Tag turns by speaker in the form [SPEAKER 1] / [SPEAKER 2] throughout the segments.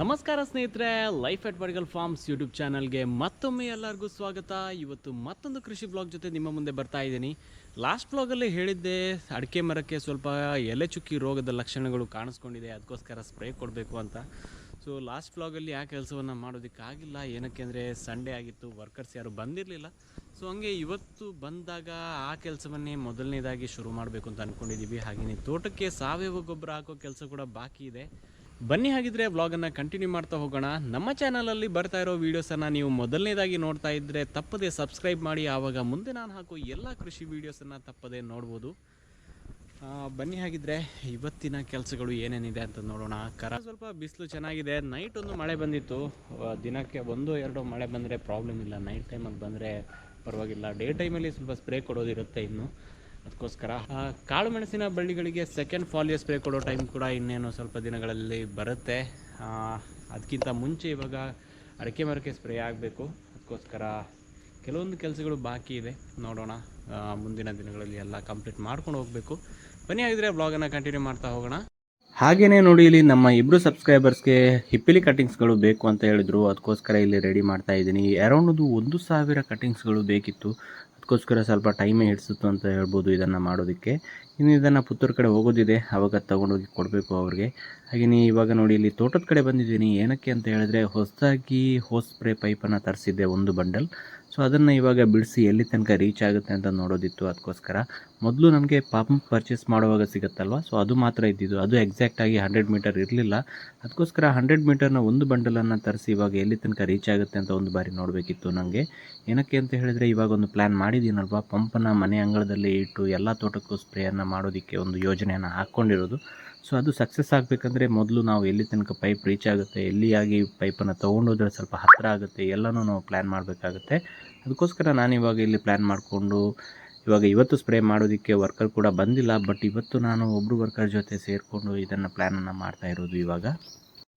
[SPEAKER 1] ನಮಸ್ಕಾರ ಸ್ನೇಹಿತರೆ life at Vargal farms YouTube ಚಾನಲ್ಗೆ ಮತ್ತೊಮ್ಮೆ ಎಲ್ಲರಿಗೂ ಸ್ವಾಗತ. ಇವತ್ತು ಮತ್ತೊಂದು ಕೃಷಿ ಬ್ಲಾಗ್ ಜೊತೆ ನಿಮ್ಮ ಮುಂದೆ ಬರ್ತಾ ಇದ್ದೀನಿ. ಲಾಸ್ಟ್ ಬ್ಲಾಗಲ್ಲಿ ಹೇಳಿದ್ದೆ, ಅಡಿಕೆ ಮರಕ್ಕೆ ಸ್ವಲ್ಪ ಎಲೆ ಚುಕ್ಕಿ ರೋಗದ ಲಕ್ಷಣಗಳು ಕಾಣಿಸ್ಕೊಂಡಿದೆ, ಅದಕ್ಕೋಸ್ಕರ ಸ್ಪ್ರೇ ಕೊಡಬೇಕು ಅಂತ. ಸೊ ಲಾಸ್ಟ್ ಬ್ಲಾಗಲ್ಲಿ ಆ ಕೆಲಸವನ್ನು ಮಾಡೋದಕ್ಕಾಗಿಲ್ಲ. ಏನಕ್ಕೆ ಅಂದರೆ ಸಂಡೇ ಆಗಿತ್ತು ವರ್ಕರ್ಸ್ ಯಾರು ಬಂದಿರಲಿಲ್ಲ. ಸೊ ಹಂಗೆ ಇವತ್ತು ಬಂದಾಗ ಆ ಕೆಲಸವನ್ನೇ ಮೊದಲನೇದಾಗಿ ಶುರು ಮಾಡಬೇಕು ಅಂತ ಅಂದ್ಕೊಂಡಿದ್ದೀವಿ ಹಾಗೆಯೇ ತೋಟಕ್ಕೆ ಸಾವಯವ ಗೊಬ್ಬರ ಹಾಕೋ ಕೆಲಸ ಕೂಡ ಬಾಕಿ ಇದೆ. ಬನ್ನಿ ಹಾಗಿದ್ರೆ ವ್ಲಾಗನ್ನು ಕಂಟಿನ್ಯೂ ಮಾಡ್ತಾ ಹೋಗೋಣ. ನಮ್ಮ ಚಾನಲಲ್ಲಿ ಬರ್ತಾ ಇರೋ ವೀಡಿಯೋಸನ್ನು ನೀವು ಮೊದಲನೇದಾಗಿ ನೋಡ್ತಾ ಇದ್ದರೆ ತಪ್ಪದೆ ಸಬ್ಸ್ಕ್ರೈಬ್ ಮಾಡಿ. ಆವಾಗ ಮುಂದೆ ನಾನು ಹಾಕೋ ಎಲ್ಲ ಕೃಷಿ ವೀಡಿಯೋಸನ್ನು ತಪ್ಪದೆ ನೋಡ್ಬೋದು. ಬನ್ನಿ ಹಾಗಿದ್ರೆ ಇವತ್ತಿನ ಕೆಲಸಗಳು ಏನೇನಿದೆ ಅಂತ ನೋಡೋಣ. ಕರ ಸ್ವಲ್ಪ ಬಿಸಿಲು ಚೆನ್ನಾಗಿದೆ. ನೈಟ್ ಒಂದು ಮಳೆ ಬಂದಿತ್ತು. ದಿನಕ್ಕೆ ಒಂದು, ಎರಡು ಮಳೆ ಬಂದರೆ ಪ್ರಾಬ್ಲಮ್ ಇಲ್ಲ. ನೈಟ್ ಟೈಮಲ್ಲಿ ಬಂದರೆ ಪರವಾಗಿಲ್ಲ. ಡೇ ಟೈಮಲ್ಲಿ ಸ್ವಲ್ಪ ಸ್ಪ್ರೇ ಕೊಡೋದಿರುತ್ತೆ ಇನ್ನು. ಅದಕ್ಕೋಸ್ಕರ ಕಾಳು ಮೆಣಸಿನ ಬಳ್ಳಿಗಳಿಗೆ ಸೆಕೆಂಡ್ ಫಾಲಿಯರ್ ಸ್ಪ್ರೇ ಕೊಡೋ ಟೈಮ್ ಕೂಡ ಇನ್ನೇನು ಸ್ವಲ್ಪ ದಿನಗಳಲ್ಲಿ ಬರುತ್ತೆ. ಅದಕ್ಕಿಂತ ಮುಂಚೆ ಇವಾಗ ಅಡಿಕೆ ಮರಕ್ಕೆ ಸ್ಪ್ರೇ ಆಗಬೇಕು. ಅದಕ್ಕೋಸ್ಕರ ಕೆಲವೊಂದು ಕೆಲಸಗಳು ಬಾಕಿ ಇದೆ. ನೋಡೋಣ ಮುಂದಿನ ದಿನಗಳಲ್ಲಿ ಎಲ್ಲ ಕಂಪ್ಲೀಟ್ ಮಾಡ್ಕೊಂಡು ಹೋಗಬೇಕು. ಬನ್ನಿ ಆಗಿದ್ರೆ ಬ್ಲಾಗನ್ನು ಕಂಟಿನ್ಯೂ ಮಾಡ್ತಾ ಹೋಗೋಣ. ಹಾಗೇನೇ ನೋಡಿ ಇಲ್ಲಿ ನಮ್ಮ ಇಬ್ಬರು ಸಬ್ಸ್ಕ್ರೈಬರ್ಸ್ಗೆ ಹಿಪ್ಪಿಲಿ ಕಟ್ಟಿಂಗ್ಸ್ಗಳು ಬೇಕು ಅಂತ ಹೇಳಿದ್ರು. ಅದಕ್ಕೋಸ್ಕರ ಇಲ್ಲಿ ರೆಡಿ ಮಾಡ್ತಾ ಇದ್ದೀನಿ. ಅರೌಂಡ್ ಒಂದು ಸಾವಿರ ಕಟ್ಟಿಂಗ್ಸ್ಗಳು ಬೇಕಿತ್ತು. ಅದಕ್ಕೋಸ್ಕರ ಸ್ವಲ್ಪ ಟೈಮೇ ಹಿಡಿಸುತ್ತೋ ಅಂತ ಹೇಳ್ಬೋದು ಇದನ್ನು ಮಾಡೋದಕ್ಕೆ. ಇನ್ನು ಇದನ್ನು ಪುತ್ತೂರು ಕಡೆ ಹೋಗೋದಿದೆ, ಅವಾಗ ತೊಗೊಂಡೋಗಿ ಕೊಡಬೇಕು ಅವ್ರಿಗೆ. ಹಾಗೆಯೇ ಇವಾಗ ನೋಡಿ ಇಲ್ಲಿ ತೋಟದ ಕಡೆ ಬಂದಿದ್ದೀನಿ. ಏನಕ್ಕೆ ಅಂತ ಹೇಳಿದ್ರೆ, ಹೊಸದಾಗಿ ಹೋಸ್ ಸ್ಪ್ರೇ ಪೈಪನ್ನು ತರಿಸಿದ್ದೆ ಒಂದು ಬಂಡಲ್ ಸೊ ಅದನ್ನು ಇವಾಗ ಬಿಡಿಸಿ ಎಲ್ಲಿ ತನಕ ರೀಚ್ ಆಗುತ್ತೆ ಅಂತ ನೋಡೋದಿತ್ತು ಅದಕ್ಕೋಸ್ಕರ ಮೊದಲು ನಮಗೆ ಪಂಪ್ ಪರ್ಚೇಸ್ ಮಾಡುವಾಗ ಸಿಗುತ್ತಲ್ವ? ಸೊ ಅದು ಮಾತ್ರ ಇದ್ದಿದ್ದು. ಅದು ಎಕ್ಸಾಕ್ಟಾಗಿ ಹಂಡ್ರೆಡ್ ಮೀಟರ್ ಇರಲಿಲ್ಲ. ಅದಕ್ಕೋಸ್ಕರ ಹಂಡ್ರೆಡ್ ಮೀಟರ್ನ ಒಂದು ಬಂಡಲನ್ನು ತರಿಸಿ ಇವಾಗ ಎಲ್ಲಿ ತನಕ ರೀಚ್ ಆಗುತ್ತೆ ಅಂತ ಒಂದು ಬಾರಿ ನೋಡಬೇಕಿತ್ತು ನನಗೆ ಏನಕ್ಕೆ ಅಂತ ಹೇಳಿದರೆ ಇವಾಗ ಒಂದು ಪ್ಲ್ಯಾನ್ ಮಾಡಿದ್ದೀನಲ್ವ? ಪಂಪನ್ನು ಮನೆ ಅಂಗಳದಲ್ಲಿ ಇಟ್ಟು ಎಲ್ಲ ತೋಟಕ್ಕೂ ಸ್ಪ್ರೇಯನ್ನು ಮಾಡೋದಕ್ಕೆ ಒಂದು ಯೋಜನೆಯನ್ನು ಹಾಕ್ಕೊಂಡಿರೋದು. ಸೊ ಅದು ಸಕ್ಸಸ್ ಆಗಬೇಕಂದ್ರೆ ಮೊದಲು ನಾವು ಎಲ್ಲಿ ತನಕ ಪೈಪ್ ರೀಚ್ ಆಗುತ್ತೆ ಎಲ್ಲಿಯಾಗಿ ಪೈಪನ್ನು ತೊಗೊಂಡೋದ್ರೆ ಸ್ವಲ್ಪ ಹತ್ತಿರ ಆಗುತ್ತೆ, ಎಲ್ಲನೂ ನಾವು ಪ್ಲ್ಯಾನ್ ಮಾಡಬೇಕಾಗುತ್ತೆ. ಅದಕ್ಕೋಸ್ಕರ ನಾನು ಇವಾಗ ಇಲ್ಲಿ ಪ್ಲ್ಯಾನ್ ಮಾಡಿಕೊಂಡು, ಇವಾಗ ಇವತ್ತು ಸ್ಪ್ರೇ ಮಾಡೋದಕ್ಕೆ ವರ್ಕರ್ ಕೂಡ ಬಂದಿಲ್ಲ ಬಟ್ ಇವತ್ತು ನಾನು ಒಬ್ಬರು ವರ್ಕರ್ ಜೊತೆ ಸೇರಿಕೊಂಡು ಇದನ್ನು ಪ್ಲ್ಯಾನನ್ನು ಮಾಡ್ತಾ ಇರೋದು ಇವಾಗ.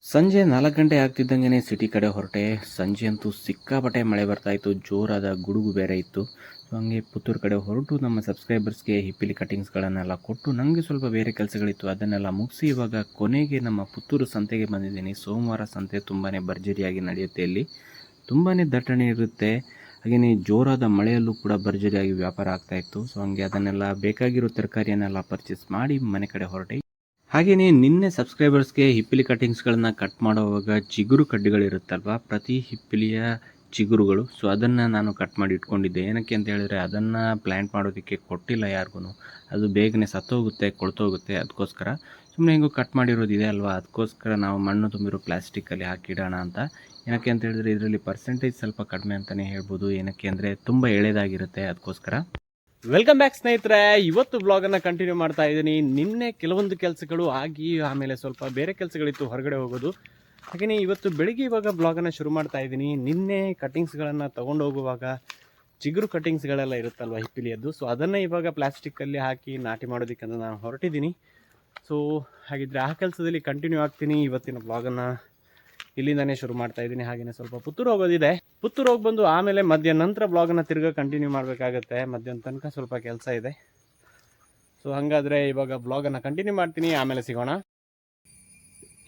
[SPEAKER 1] ಸಂಜೆ ನಾಲ್ಕು ಗಂಟೆ ಆಗ್ತಿದ್ದಂಗೆ ಸಿಟಿ ಕಡೆ ಹೊರಟೆ. ಸಂಜೆ ಅಂತೂ ಸಿಕ್ಕಾಪಟ್ಟೆ ಮಳೆ ಬರ್ತಾ ಇತ್ತು, ಜೋರಾದ ಗುಡುಗು ಬೇರೆ ಇತ್ತು. ಸೊ ಹಂಗೆ ಪುತ್ತೂರು ಕಡೆ ಹೊರಟು ನಮ್ಮ ಸಬ್ಸ್ಕ್ರೈಬರ್ಸ್ಗೆ ಹಿಪ್ಪಿಲಿ ಕಟಿಂಗ್ಸ್ಗಳನ್ನೆಲ್ಲ ಕೊಟ್ಟು ನನಗೆ ಸ್ವಲ್ಪ ಬೇರೆ ಕೆಲಸಗಳಿತ್ತು, ಅದನ್ನೆಲ್ಲ ಮುಗಿಸಿ ಇವಾಗ ಕೊನೆಗೆ ನಮ್ಮ ಪುತ್ತೂರು ಸಂತೆಗೆ ಬಂದಿದ್ದೀನಿ. ಸೋಮವಾರ ಸಂತೆ ತುಂಬಾ ಭರ್ಜರಿಯಾಗಿ ನಡೆಯುತ್ತೆ ಇಲ್ಲಿ. ತುಂಬಾ ದಟ್ಟಣೆ ಇರುತ್ತೆ. ಹಾಗೆಯೇ ಜೋರಾದ ಮಳೆಯಲ್ಲೂ ಕೂಡ ಭರ್ಜರಿಯಾಗಿ ವ್ಯಾಪಾರ ಆಗ್ತಾ ಇತ್ತು. ಸೊ ಹಂಗೆ ಅದನ್ನೆಲ್ಲ ಬೇಕಾಗಿರೋ ತರಕಾರಿಯನ್ನೆಲ್ಲ ಪರ್ಚೇಸ್ ಮಾಡಿ ಮನೆ ಕಡೆ ಹೊರಟೆ. ಹಾಗೆಯೇ ನಿನ್ನೆ ಸಬ್ಸ್ಕ್ರೈಬರ್ಸ್ಗೆ ಹಿಪ್ಪಿಲಿ ಕಟಿಂಗ್ಸ್ಗಳನ್ನ ಕಟ್ ಮಾಡುವಾಗ ಚಿಗುರು ಕಡ್ಡಿಗಳಿರುತ್ತಲ್ವ? ಪ್ರತಿ ಹಿಪ್ಪಿಲಿಯ ಚಿಗುರುಗಳು. ಸೊ ಅದನ್ನು ನಾನು ಕಟ್ ಮಾಡಿ ಇಟ್ಕೊಂಡಿದ್ದೆ. ಏನಕ್ಕೆ ಅಂತ ಹೇಳಿದ್ರೆ, ಅದನ್ನು ಪ್ಲ್ಯಾಂಟ್ ಮಾಡೋದಕ್ಕೆ ಕೊಟ್ಟಿಲ್ಲ ಯಾರಿಗೂ ಅದು ಬೇಗನೆ ಸತ್ತೋಗುತ್ತೆ, ಕೊಳ್ತೋಗುತ್ತೆ ಅದಕ್ಕೋಸ್ಕರ. ಸುಮ್ಮನೆ ಹೆಂಗೋ ಕಟ್ ಮಾಡಿರೋದಿದೆ ಅಲ್ವಾ? ಅದಕ್ಕೋಸ್ಕರ ನಾವು ಮಣ್ಣು ತುಂಬಿರೋ ಪ್ಲಾಸ್ಟಿಕ್ಕಲ್ಲಿ ಹಾಕಿಡೋಣ ಅಂತ. ಏನಕ್ಕೆ ಅಂತ ಹೇಳಿದ್ರೆ, ಇದರಲ್ಲಿ ಪರ್ಸೆಂಟೇಜ್ ಸ್ವಲ್ಪ ಕಡಿಮೆ ಅಂತಲೇ ಹೇಳ್ಬೋದು. ಏನಕ್ಕೆ ಅಂದರೆ, ತುಂಬ ಎಳೆದಾಗಿರುತ್ತೆ ಅದಕ್ಕೋಸ್ಕರ. ವೆಲ್ಕಮ್ ಬ್ಯಾಕ್ ಸ್ನೇಹಿತರೆ. ಇವತ್ತು ಬ್ಲಾಗನ್ನು ಕಂಟಿನ್ಯೂ ಮಾಡ್ತಾ ಇದ್ದೀನಿ. ನಿನ್ನೆ ಕೆಲವೊಂದು ಕೆಲಸಗಳು ಆಗಿ, ಆಮೇಲೆ ಸ್ವಲ್ಪ ಬೇರೆ ಕೆಲಸಗಳಿತ್ತು, ಹೊರಗಡೆ ಹೋಗೋದು. ಹಾಗೆಯೇ ಇವತ್ತು ಬೆಳಿಗ್ಗೆ ಇವಾಗ ಬ್ಲಾಗನ್ನು ಶುರು ಮಾಡ್ತಾ ಇದ್ದೀನಿ. ನಿನ್ನೆ ಕಟ್ಟಿಂಗ್ಸ್ಗಳನ್ನು ತೊಗೊಂಡು ಹೋಗುವಾಗ ಚಿಗುರು ಕಟ್ಟಿಂಗ್ಸ್ಗಳೆಲ್ಲ ಇರುತ್ತಲ್ವ ಹಿಪ್ಪಿಲಿಯದ್ದು? ಸೊ ಅದನ್ನು ಇವಾಗ ಪ್ಲಾಸ್ಟಿಕ್ಕಲ್ಲಿ ಹಾಕಿ ನಾಟಿ ಮಾಡೋದಕ್ಕಂತ ನಾನು ಹೊರಟಿದ್ದೀನಿ. ಸೊ ಹಾಗಿದ್ರೆ ಆ ಕೆಲಸದಲ್ಲಿ ಕಂಟಿನ್ಯೂ ಆಗ್ತೀನಿ ಇವತ್ತಿನ ಬ್ಲಾಗನ್ನು ಇಲ್ಲಿಂದನೇ ಶುರು ಮಾಡ್ತಾ ಇದ್ದೀನಿ. ಹಾಗೆಯೇ ಸ್ವಲ್ಪ ಪುತ್ತೂರು ಹೋಗೋದಿದೆ. ಪುತ್ತೂರು ಹೋಗಿ ಬಂದು ಆಮೇಲೆ ಮಧ್ಯಾಹ್ನ ನಂತರ ಬ್ಲಾಗನ್ನು ತಿರ್ಗಾ ಕಂಟಿನ್ಯೂ ಮಾಡಬೇಕಾಗತ್ತೆ. ಮಧ್ಯಾಹ್ನ ತನಕ ಸ್ವಲ್ಪ ಕೆಲಸ ಇದೆ. ಸೊ ಹಾಗಾದರೆ ಇವಾಗ ಬ್ಲಾಗನ್ನು ಕಂಟಿನ್ಯೂ ಮಾಡ್ತೀನಿ. ಆಮೇಲೆ ಸಿಗೋಣ.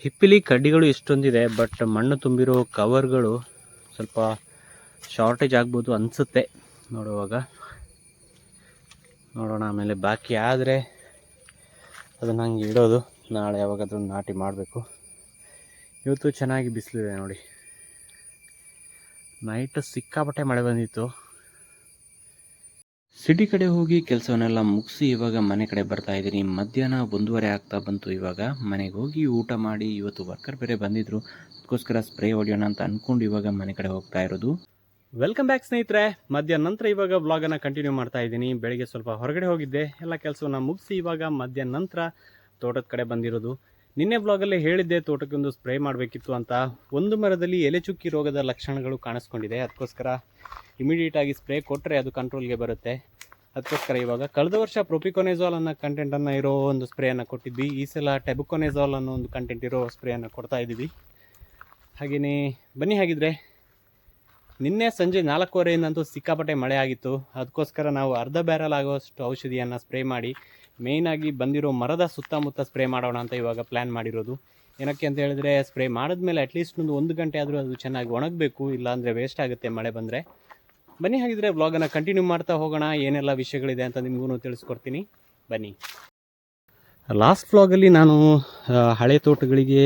[SPEAKER 1] ಹಿಪ್ಪಿಲಿ ಕಡ್ಡಿಗಳು ಇಷ್ಟೊಂದಿದೆ ಬಟ್ ಮಣ್ಣು ತುಂಬಿರೋ ಕವರ್ಗಳು ಸ್ವಲ್ಪ ಶಾರ್ಟೇಜ್ ಆಗ್ಬೋದು ಅನಿಸುತ್ತೆ ನೋಡುವಾಗ. ನೋಡೋಣ ಆಮೇಲೆ ಬಾಕಿ ಆದರೆ ಅದನ್ನು ಹಂಗೆ ಇಡೋದು. ನಾಳೆ ಯಾವಾಗಾದರೂ ನಾಟಿ ಮಾಡಬೇಕು. ಇವತ್ತು ಚೆನ್ನಾಗಿ ಬಿಸಿಲಿದೆ ನೋಡಿ. ನೈಟ್ ಸಿಕ್ಕಾಪಟ್ಟೆ ಮಳೆ ಬಂದಿತ್ತು. ಸಿಟಿ ಕಡೆ ಹೋಗಿ ಕೆಲಸವನ್ನೆಲ್ಲ ಮುಗಿಸಿ ಇವಾಗ ಮನೆ ಕಡೆ ಬರ್ತಾ ಇದ್ದೀನಿ. ಮಧ್ಯಾಹ್ನ ಒಂದೂವರೆ ಆಗ್ತಾ ಬಂತು ಇವಾಗ. ಮನೆಗೆ ಹೋಗಿ ಊಟ ಮಾಡಿ ಇವತ್ತು ವರ್ಕರ್ ಬೇರೆ ಬಂದಿದ್ರು. ಅದಕ್ಕೋಸ್ಕರ ಸ್ಪ್ರೇ ಹೊಡೆಯೋಣ ಅಂತ ಅಂದ್ಕೊಂಡು ಇವಾಗ ಮನೆ ಕಡೆ ಹೋಗ್ತಾ ಇರೋದು. ವೆಲ್ಕಮ್ ಬ್ಯಾಕ್ ಸ್ನೇಹಿತರೆ. ಮಧ್ಯಾಹ್ನ ನಂತರ ಇವಾಗ ಬ್ಲಾಗನ್ನು ಕಂಟಿನ್ಯೂ ಮಾಡ್ತಾ ಇದ್ದೀನಿ. ಬೆಳಗ್ಗೆ ಸ್ವಲ್ಪ ಹೊರಗಡೆ ಹೋಗಿದ್ದೆ. ಎಲ್ಲ ಕೆಲಸವನ್ನು ಮುಗಿಸಿ ಇವಾಗ ಮಧ್ಯಾಹ್ನ ನಂತರ ತೋಟದ ಕಡೆ ಬಂದಿರೋದು. ನಿನ್ನೆ ಬ್ಲಾಗಲ್ಲಿ ಹೇಳಿದ್ದೆ ತೋಟಕ್ಕೆ ಒಂದು ಸ್ಪ್ರೇ ಮಾಡಬೇಕಿತ್ತು ಅಂತ. ಒಂದು ಮರದಲ್ಲಿ ಎಲೆ ಚುಕ್ಕಿ ರೋಗದ ಲಕ್ಷಣಗಳು ಕಾಣಿಸ್ಕೊಂಡಿದೆ. ಅದಕ್ಕೋಸ್ಕರ ಇಮಿಡಿಯೇಟ್ ಆಗಿ ಸ್ಪ್ರೇ ಕೊಟ್ಟರೆ ಅದು ಕಂಟ್ರೋಲ್ಗೆ ಬರುತ್ತೆ. ಅದಕ್ಕೋಸ್ಕರ ಇವಾಗ ಕಳೆದ ವರ್ಷ ಪ್ರೊಪಿಕೊನೆಜಾಲ್ ಅನ್ನೋ ಕಂಟೆಂಟನ್ನು ಇರೋ ಒಂದು ಸ್ಪ್ರೇಯನ್ನು ಕೊಟ್ಟಿದ್ವಿ. ಈ ಸಲ ಟೆಬುಕೊನೆಜಾಲ್ ಅನ್ನೋ ಒಂದು ಕಂಟೆಂಟ್ ಇರೋ ಸ್ಪ್ರೇಯನ್ನು ಕೊಡ್ತಾ ಇದ್ದೀವಿ. ಹಾಗೆಯೇ ಬನ್ನಿ ಹಾಗಿದ್ರೆ. ನಿನ್ನೆ ಸಂಜೆ ನಾಲ್ಕೂವರೆಯಿಂದಂತೂ ಸಿಕ್ಕಾಪಟ್ಟೆ ಮಳೆ ಆಗಿತ್ತು. ಅದಕ್ಕೋಸ್ಕರ ನಾವು ಅರ್ಧ ಬ್ಯಾರಲ್ ಆಗೋಷ್ಟು ಔಷಧಿಯನ್ನು ಸ್ಪ್ರೇ ಮಾಡಿ ಮೇಯ್ನಾಗಿ ಬಂದಿರೋ ಮರದ ಸುತ್ತಮುತ್ತ ಸ್ಪ್ರೇ ಮಾಡೋಣ ಅಂತ ಇವಾಗ ಪ್ಲ್ಯಾನ್ ಮಾಡಿರೋದು. ಏನಕ್ಕೆ ಅಂತ ಹೇಳಿದ್ರೆ ಸ್ಪ್ರೇ ಮಾಡಿದ್ಮೇಲೆ ಅಟ್ಲೀಸ್ಟ್ ಒಂದು ಒಂದು ಗಂಟೆ ಆದರೂ ಅದು ಚೆನ್ನಾಗಿ ಒಣಗಬೇಕು, ಇಲ್ಲಾಂದರೆ ವೇಸ್ಟ್ ಆಗುತ್ತೆ ಮಳೆ ಬಂದರೆ. ಬನ್ನಿ ಹಾಗಿದ್ರೆ ವ್ಲಾಗನ್ನು ಕಂಟಿನ್ಯೂ ಮಾಡ್ತಾ ಹೋಗೋಣ, ಏನೆಲ್ಲ ವಿಷಯಗಳಿದೆ ಅಂತ ನಿಮಗೂ ತಿಳಿಸ್ಕೊಡ್ತೀನಿ. ಬನ್ನಿ. ಲಾಸ್ಟ್ ಫ್ಲಾಗಲ್ಲಿ ನಾನು ಹಳೆ ತೋಟಗಳಿಗೆ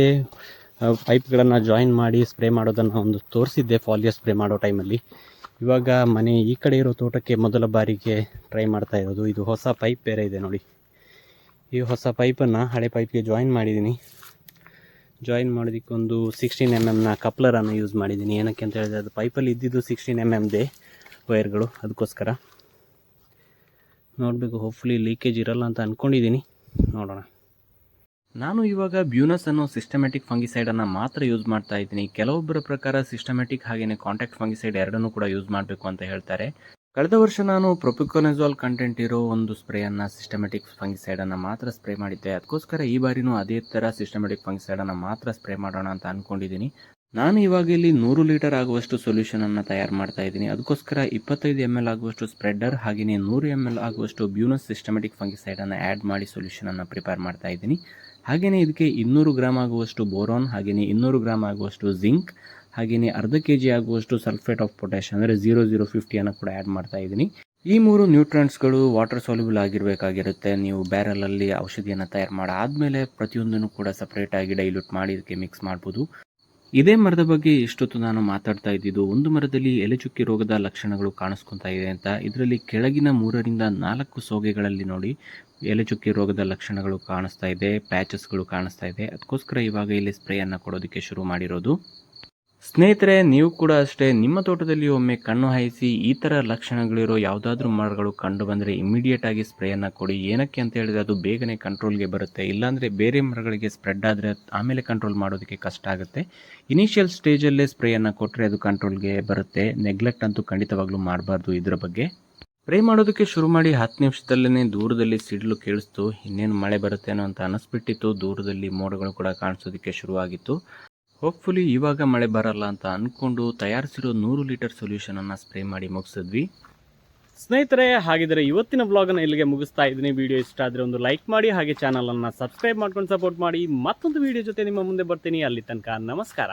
[SPEAKER 1] ಪೈಪ್ಗಳನ್ನು ಜಾಯಿನ್ ಮಾಡಿ ಸ್ಪ್ರೇ ಮಾಡೋದನ್ನು ಒಂದು ತೋರಿಸಿದ್ದೆ ಫಾಲಿಯರ್ ಸ್ಪ್ರೇ ಮಾಡೋ ಟೈಮಲ್ಲಿ ಇವಾಗ ಮನೆ ಈ ಕಡೆ ಇರೋ ತೋಟಕ್ಕೆ ಮೊದಲ ಬಾರಿಗೆ ಟ್ರೈ ಮಾಡ್ತಾ ಇರೋದು. ಇದು ಹೊಸ ಪೈಪ್ ಬೇರೆ ಇದೆ ನೋಡಿ. ಈ ಹೊಸ ಪೈಪನ್ನು ಹಳೆ ಪೈಪ್ಗೆ ಜಾಯಿನ್ ಮಾಡಿದ್ದೀನಿ. ಜಾಯಿನ್ ಮಾಡೋದಕ್ಕೆ ಒಂದು ಸಿಕ್ಸ್ಟೀನ್ ಎಂ ಎಮ್ನ ಕಪ್ಲರನ್ನು ಯೂಸ್ ಮಾಡಿದ್ದೀನಿ. ಏನಕ್ಕೆ ಅಂತ ಹೇಳಿದ್ರೆ, ಅದು ಪೈಪಲ್ಲಿ ಇದ್ದಿದ್ದು ಸಿಕ್ಸ್ಟೀನ್ ಎಂ ಎಮ್ದೇ ವೈರ್ಗಳು. ಅದಕ್ಕೋಸ್ಕರ ನೋಡಬೇಕು ಹೋಪ್ಫುಲಿ ಲೀಕೇಜ್ ಇರಲ್ಲ ಅಂತ ಅಂದ್ಕೊಂಡಿದ್ದೀನಿ ನೋಡೋಣ. ನಾನು ಇವಾಗ ಬ್ಯೂನಸ್ ಅನ್ನೋ ಸಿಸ್ಟಮ್ಯಾಟಿಕ್ ಫಂಗಿಸೈಡನ್ನು ಮಾತ್ರ ಯೂಸ್ ಮಾಡ್ತಾ ಇದ್ದೀನಿ. ಕೆಲವೊಬ್ಬರ ಪ್ರಕಾರ ಸಿಸ್ಟಮ್ಯಾಟಿಕ್ ಹಾಗೆಯೇ ಕಾಂಟ್ಯಾಕ್ಟ್ ಫಂಗಿಸೈಡ್ ಎರಡನ್ನೂ ಕೂಡ ಯೂಸ್ ಮಾಡಬೇಕು ಅಂತ ಹೇಳ್ತಾರೆ. ಕಳೆದ ವರ್ಷ ನಾನು ಪ್ರೊಪಿಕೊನೆಜಾಲ್ ಕಂಟೆಂಟ್ ಇರೋ ಒಂದು ಸ್ಪ್ರೇಯನ್ನು ಸಿಸ್ಟಮೆಟಿಕ್ ಫಂಗಿಸೈಡನ್ನು ಮಾತ್ರ ಸ್ಪ್ರೇ ಮಾಡಿದ್ದೆ. ಅದಕ್ಕೋಸ್ಕರ ಈ ಬಾರಿನೂ ಅದೇ ಥರ ಸಿಸ್ಟಮೆಟಿಕ್ ಫಂಗಿಸೈಡನ್ನು ಮಾತ್ರ ಸ್ಪ್ರೇ ಮಾಡೋಣ ಅಂತ ಅಂದ್ಕೊಂಡಿದ್ದೀನಿ ನಾನು ಇವಾಗ ಇಲ್ಲಿ ನೂರು ಲೀಟರ್ ಆಗುವಷ್ಟು ಸೊಲ್ಯೂಷನನ್ನು ತಯಾರು ಮಾಡ್ತಾ ಇದ್ದೀನಿ. ಅದಕ್ಕೋಸ್ಕರ ಇಪ್ಪತ್ತೈದು ಎಂ ಎಲ್ ಆಗುವಷ್ಟು ಸ್ಪ್ರೆಡ್ಡರ್ ಹಾಗೆಯೇ ನೂರು ಎಂ ಎಲ್ ಆಗುವಷ್ಟು ಬ್ಯೂನಸ್ ಸಿಸ್ಟಮೆಟಿಕ್ ಫಂಗಿಸೈಡನ್ನು ಆ್ಯಡ್ ಮಾಡಿ ಸೊಲ್ಯೂಷನನ್ನು ಪ್ರಿಪೇರ್ ಮಾಡ್ತಾ ಇದ್ದೀನಿ. ಹಾಗೆಯೇ ಇದಕ್ಕೆ ಇನ್ನೂರು ಗ್ರಾಮ್ ಆಗುವಷ್ಟು ಬೋರಾನ್ ಹಾಗೆಯೇ ಇನ್ನೂರು ಗ್ರಾಮ್ ಆಗುವಷ್ಟು ಜಿಂಕ್ ಹಾಗೆಯೇ ಅರ್ಧ ಕೆ ಜಿ ಆಗುವಷ್ಟು ಸಲ್ಫೇಟ್ ಆಫ್ ಪೊಟ್ಯಾಶ್ ಅಂದರೆ ಜೀರೋ ಜೀರೋ ಫಿಫ್ಟಿಯನ್ನು ಕೂಡ ಆ್ಯಡ್ ಮಾಡ್ತಾ ಇದ್ದೀನಿ. ಈ ಮೂರು ನ್ಯೂಟ್ರಿಯೆಂಟ್ಸ್ಗಳು ವಾಟರ್ ಸಾಲ್ಯುಬಲ್ ಆಗಿರಬೇಕಾಗಿರುತ್ತೆ. ನೀವು ಬ್ಯಾರಲಲ್ಲಿ ಔಷಧಿಯನ್ನು ತಯಾರು ಮಾಡಾದಮೇಲೆ ಪ್ರತಿಯೊಂದನ್ನು ಕೂಡ ಸಪ್ರೇಟಾಗಿ ಡೈಲ್ಯೂಟ್ ಮಾಡಿ ಇದಕ್ಕೆ ಮಿಕ್ಸ್ ಮಾಡ್ಬೋದು. ಇದೇ ಮರದ ಬಗ್ಗೆ ಇಷ್ಟೊತ್ತು ನಾನು ಮಾತಾಡ್ತಾ ಇದ್ದಿದ್ದು ಒಂದು ಮರದಲ್ಲಿ ಎಲೆಚುಕ್ಕಿ ರೋಗದ ಲಕ್ಷಣಗಳು ಕಾಣಿಸ್ಕೊತಾ ಇದೆ ಅಂತ. ಇದರಲ್ಲಿ ಕೆಳಗಿನ ಮೂರರಿಂದ ನಾಲ್ಕು ಸೋಗೆಗಳಲ್ಲಿ ನೋಡಿ ಎಲೆಚುಕ್ಕಿ ರೋಗದ ಲಕ್ಷಣಗಳು ಕಾಣಿಸ್ತಾ ಇದೆ ಪ್ಯಾಚಸ್ಗಳು ಕಾಣಿಸ್ತಾ ಇದೆ. ಅದಕ್ಕೋಸ್ಕರ ಇವಾಗ ಇಲ್ಲಿ ಸ್ಪ್ರೇಯನ್ನು ಕೊಡೋದಕ್ಕೆ ಶುರು ಮಾಡಿರೋದು. ಸ್ನೇಹಿತರೆ, ನೀವು ಕೂಡ ಅಷ್ಟೇ ನಿಮ್ಮ ತೋಟದಲ್ಲಿ ಒಮ್ಮೆ ಕಣ್ಣು ಹಾಯಿಸಿ ಈ ಥರ ಲಕ್ಷಣಗಳಿರೋ ಯಾವುದಾದ್ರೂ ಮರಗಳು ಕಂಡು ಬಂದರೆ ಇಮಿಡಿಯೇಟ್ ಆಗಿ ಸ್ಪ್ರೇಯನ್ನು ಕೊಡಿ. ಏನಕ್ಕೆ ಅಂತ ಹೇಳಿದ್ರೆ ಅದು ಬೇಗನೆ ಕಂಟ್ರೋಲ್ಗೆ ಬರುತ್ತೆ. ಇಲ್ಲಾಂದರೆ ಬೇರೆ ಮರಗಳಿಗೆ ಸ್ಪ್ರೆಡ್ ಆದರೆ ಆಮೇಲೆ ಕಂಟ್ರೋಲ್ ಮಾಡೋದಕ್ಕೆ ಕಷ್ಟ ಆಗುತ್ತೆ. ಇನಿಷಿಯಲ್ ಸ್ಟೇಜಲ್ಲೇ ಸ್ಪ್ರೇಯನ್ನು ಕೊಟ್ಟರೆ ಅದು ಕಂಟ್ರೋಲ್ಗೆ ಬರುತ್ತೆ. ನೆಗ್ಲೆಕ್ಟ್ ಅಂತೂ ಖಂಡಿತವಾಗ್ಲೂ ಮಾಡಬಾರ್ದು ಇದರ ಬಗ್ಗೆ. ಸ್ಪ್ರೇ ಮಾಡೋದಕ್ಕೆ ಶುರು ಮಾಡಿ ಹತ್ತು ನಿಮಿಷದಲ್ಲೇ ದೂರದಲ್ಲಿ ಸಿಡಿಲು ಕೇಳಿಸ್ತು. ಇನ್ನೇನು ಮಳೆ ಬರುತ್ತೇನೋ ಅಂತ ಅನಿಸ್ಬಿಟ್ಟಿತ್ತು. ದೂರದಲ್ಲಿ ಮೋಡಗಳು ಕೂಡ ಕಾಣಿಸೋದಕ್ಕೆ ಶುರುವಾಗಿತ್ತು. ಹೋಪ್ಫುಲಿ ಇವಾಗ ಮಳೆ ಬರಲ್ಲ ಅಂತ ಅಂದ್ಕೊಂಡು ತಯಾರಿಸಿರೋ ನೂರು ಲೀಟರ್ ಸೊಲ್ಯೂಷನನ್ನು ಸ್ಪ್ರೇ ಮಾಡಿ ಮುಗಿಸಿದ್ವಿ. ಸ್ನೇಹಿತರೆ, ಹಾಗಿದ್ರೆ ಇವತ್ತಿನ ವ್ಲಾಗನ್ನು ಇಲ್ಲಿಗೆ ಮುಗಿಸ್ತಾ ಇದ್ದೀನಿ. ವಿಡಿಯೋ ಇಷ್ಟ ಆದರೆ ಒಂದು ಲೈಕ್ ಮಾಡಿ, ಹಾಗೆ ಚಾನಲನ್ನು ಸಬ್ಸ್ಕ್ರೈಬ್ ಮಾಡ್ಕೊಂಡು ಸಪೋರ್ಟ್ ಮಾಡಿ. ಮತ್ತೊಂದು ವಿಡಿಯೋ ಜೊತೆ ನಿಮ್ಮ ಮುಂದೆ ಬರ್ತೀನಿ. ಅಲ್ಲಿ ತನಕ ನಮಸ್ಕಾರ.